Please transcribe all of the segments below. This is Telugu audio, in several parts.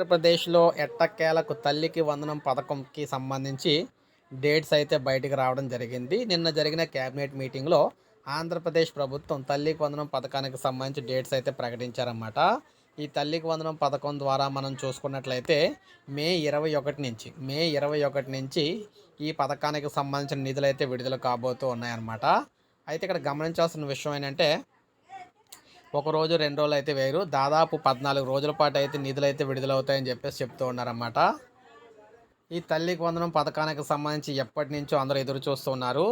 ఆంధ్రప్రదేశ్లో ఎట్టకేలకు తల్లికి వందనం పథకంకి సంబంధించి డేట్స్ అయితే బయటకు రావడం జరిగింది. నిన్న జరిగిన క్యాబినెట్ మీటింగ్లో ఆంధ్రప్రదేశ్ ప్రభుత్వం తల్లికి వందనం పథకానికి సంబంధించి డేట్స్ అయితే ప్రకటించారన్నమాట. ఈ తల్లికి వందనం పథకం ద్వారా మనం చూసుకున్నట్లయితే మే ఇరవై ఒకటి నుంచి మే ఇరవై ఒకటి నుంచి ఈ పథకానికి సంబంధించిన నిధులు అయితే విడుదల కాబోతూ ఉన్నాయన్నమాట. అయితే ఇక్కడ గమనించాల్సిన విషయం ఏంటంటే ఒక రోజు రెండు రోజులు అయితే వేరు దాదాపు పద్నాలుగు రోజుల పాటు అయితే నిధులు అయితే విడుదలవుతాయని చెప్పేసి చెప్తూ ఉన్నారన్నమాట. ఈ తల్లికి వందనం పథకానికి సంబంధించి ఎప్పటి నుంచో అందరూ ఎదురు చూస్తున్నారు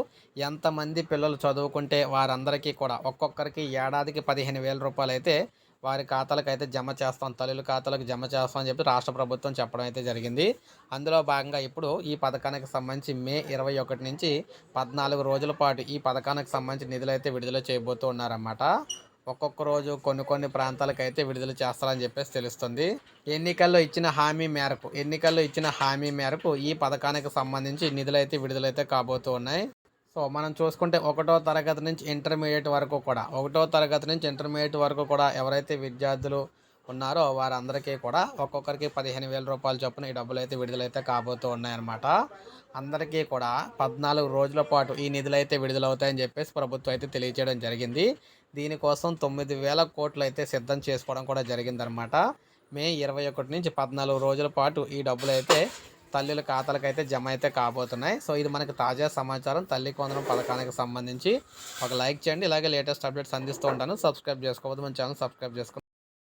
ఎంతమంది పిల్లలు చదువుకుంటే వారందరికీ కూడా ఒక్కొక్కరికి ఏడాదికి పదిహేను వేల రూపాయలు అయితే వారి ఖాతాలకు అయితే జమ చేస్తాం తల్లుల ఖాతాలకు జమ చేస్తాం అని చెప్పి రాష్ట్ర ప్రభుత్వం చెప్పడం అయితే జరిగింది. అందులో భాగంగా ఇప్పుడు ఈ పథకానికి సంబంధించి మే ఇరవై ఒకటి నుంచి పద్నాలుగు రోజుల పాటు ఈ పథకానికి సంబంధించి నిధులు అయితే విడుదల చేయబోతూ ఉన్నారన్నమాట. ఒక్కొక్క రోజు కొన్ని కొన్ని ప్రాంతాలకు అయితే విడుదల చేస్తారని చెప్పేసి తెలుస్తుంది. ఎన్నికల్లో ఇచ్చిన హామీ మేరకు ఎన్నికల్లో ఇచ్చిన హామీ మేరకు ఈ పథకానికి సంబంధించి నిధులైతే విడుదలైతే కాబోతూ ఉన్నాయి. సో మనం చూసుకుంటే ఒకటో తరగతి నుంచి ఇంటర్మీడియట్ వరకు కూడా ఒకటో తరగతి నుంచి ఇంటర్మీడియట్ వరకు కూడా ఎవరైతే విద్యార్థులు ఉన్నారో వారందరికీ కూడా ఒక్కొక్కరికి పదిహేను వేల రూపాయల చొప్పున ఈ డబ్బులు అయితే విడుదలైతే కాబోతూ ఉన్నాయన్నమాట. అందరికీ కూడా పద్నాలుగు రోజుల పాటు ఈ నిధులు అయితే విడుదలవుతాయని చెప్పేసి ప్రభుత్వం అయితే తెలియజేయడం జరిగింది. దీనికోసం తొమ్మిది వేల కోట్లు అయితే సిద్ధం చేసుకోవడం కూడా జరిగిందనమాట మే ఇరవై ఒకటి నుంచి పద్నాలుగు రోజుల పాటు ఈ డబ్బులు అయితే తల్లుల ఖాతాలకు అయితే జమ అయితే కాబోతున్నాయి. సో ఇది మనకి తాజా సమాచారం. తల్లి కొందరం పథకానికి సంబంధించి ఒక లైక్ చేయండి. ఇలాగే లేటెస్ట్ అప్డేట్స్ అందిస్తూ ఉంటాను. సబ్స్క్రైబ్ చేసుకోవద్దు. మన ఛానల్ సబ్స్క్రైబ్ చేసుకోండి